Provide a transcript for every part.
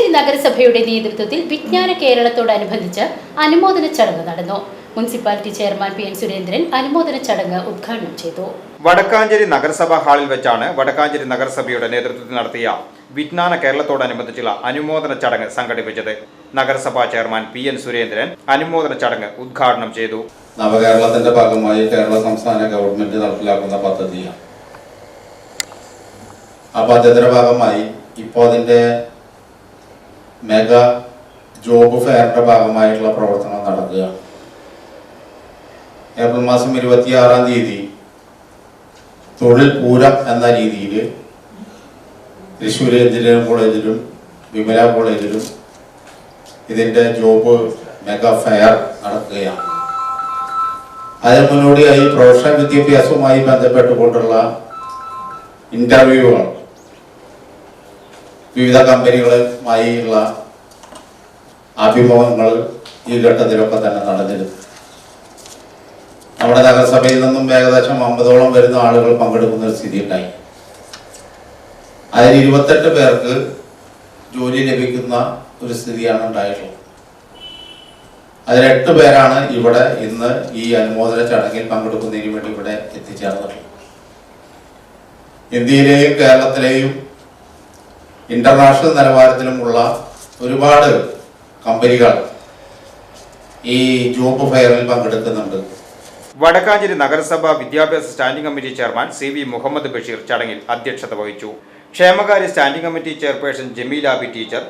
Wadakkanchery നഗരസഭയുടെ നേതൃത്വത്തിൽ വിജ്ഞാന കേരളത്തോടനുബന്ധിച്ച് അനുമോദന ചടങ്ങ് നടന്നു. Municipality chairman P N Surendran അനുമോദന ചടങ്ങ് ഉദ്ഘാടനം ചെയ്തു. വടക്കാഞ്ചേരി നഗരസഭാ ഹാളിൽ വെച്ചാണ് വടക്കാഞ്ചേരി നഗരസഭയുടെ നേതൃത്വത്തിൽ നടത്തിയ വിജ്ഞാന കേരളത്തോടനുബന്ധിച്ചുള്ള അനുമോദന ചടങ്ങ് സംഘടിപ്പിച്ചത് നഗരസഭാ ചെയർമാൻ പി എൻ സുരേന്ദ്രൻ അനുമോദന ചടങ്ങ് ഉദ്ഘാടനം ചെയ്തു. നവകേരളത്തിന്റെ ഭാഗമായി കേരള സംസ്ഥാന ഗവൺമെന്റ് നടപ്പിലാക്കുന്ന പദ്ധതിയാണ്. ആ പദ്ധതിയുടെ ഭാഗമായി ഇപ്പോ അതിന്റെ മെഗാ ജോബ് ഫെയറിന്റെ ഭാഗമായിട്ടുള്ള പ്രവർത്തനം നടക്കുക. ഏപ്രിൽ മാസം ഇരുപത്തിയാറാം തീയതി തൊഴിൽ പൂരം എന്ന രീതിയിൽ തൃശ്ശൂർ എഞ്ചിനീയറിംഗ് കോളേജിലും വിമല കോളേജിലും ഇതിന്റെ ജോബ് മെഗാ ഫെയർ നടക്കുകയാണ്. അതിന് മുന്നോടിയായി പ്രൊഫഷണൽ വിദ്യാഭ്യാസവുമായി ബന്ധപ്പെട്ടുകൊണ്ടുള്ള ഇന്റർവ്യൂകൾ വിവിധ കമ്പനികളുമായുള്ള അഭിമുഖങ്ങൾ ഈ ഘട്ടത്തിലൊക്കെ തന്നെ നടന്നിരുന്നു. നമ്മുടെ നഗരസഭയിൽ നിന്നും ഏകദേശം അമ്പതോളം വരുന്ന ആളുകൾ പങ്കെടുക്കുന്ന ഒരു സ്ഥിതി ഉണ്ടായി. അതിൽ ഇരുപത്തെട്ട് പേർക്ക് ജോലി ലഭിക്കുന്ന ഒരു സ്ഥിതിയാണ് ഉണ്ടായിട്ടുള്ളത്. അതിൽ എട്ട് പേരാണ് ഇവിടെ ഇന്ന് ഈ അനുമോദന ചടങ്ങിൽ പങ്കെടുക്കുന്നതിന് വേണ്ടി ഇവിടെ എത്തിച്ചേർന്നിട്ടുള്ളത്. ഇന്ത്യയിലെയും കേരളത്തിലെയും ഇന്റർനാഷണൽ നിലവാരത്തിലുമുള്ള ഒരുപാട് കമ്പനികൾ ഈ ജോബ് ഫെയറിൽ പങ്കെടുക്കുന്നുണ്ട്. വടക്കാഞ്ചേരി നഗരസഭ വിദ്യാഭ്യാസ standing committee chairman C V Muhammad Basheer ചടങ്ങിൽ അധ്യക്ഷത വഹിച്ചു. ക്ഷേമകാര്യ standing committee chairperson Jameelabi teacher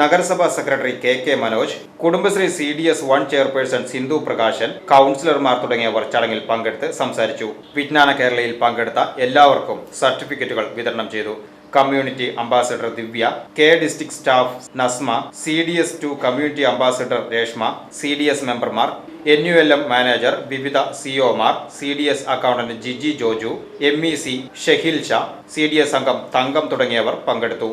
നഗരസഭാ secretary K K Manoj Kudumbashree C D S one chairperson Sindhu Prakashan കൗൺസിലർമാർ തുടങ്ങിയവർ ചടങ്ങിൽ പങ്കെടുത്ത് സംസാരിച്ചു. വിജ്ഞാന കേരളയിൽ പങ്കെടുത്ത എല്ലാവർക്കും സർട്ടിഫിക്കറ്റുകൾ വിതരണം ചെയ്തു. Community ambassador Divya K district staff Nasma C D S two community ambassador Reshma C D S മെമ്പർമാർ N U L M manager വിവിധ സിഒമാർ C D S accountant Jiji Joju M E C Shehil Shah C D S അംഗം തങ്കം തുടങ്ങിയവർ പങ്കെടുത്തു.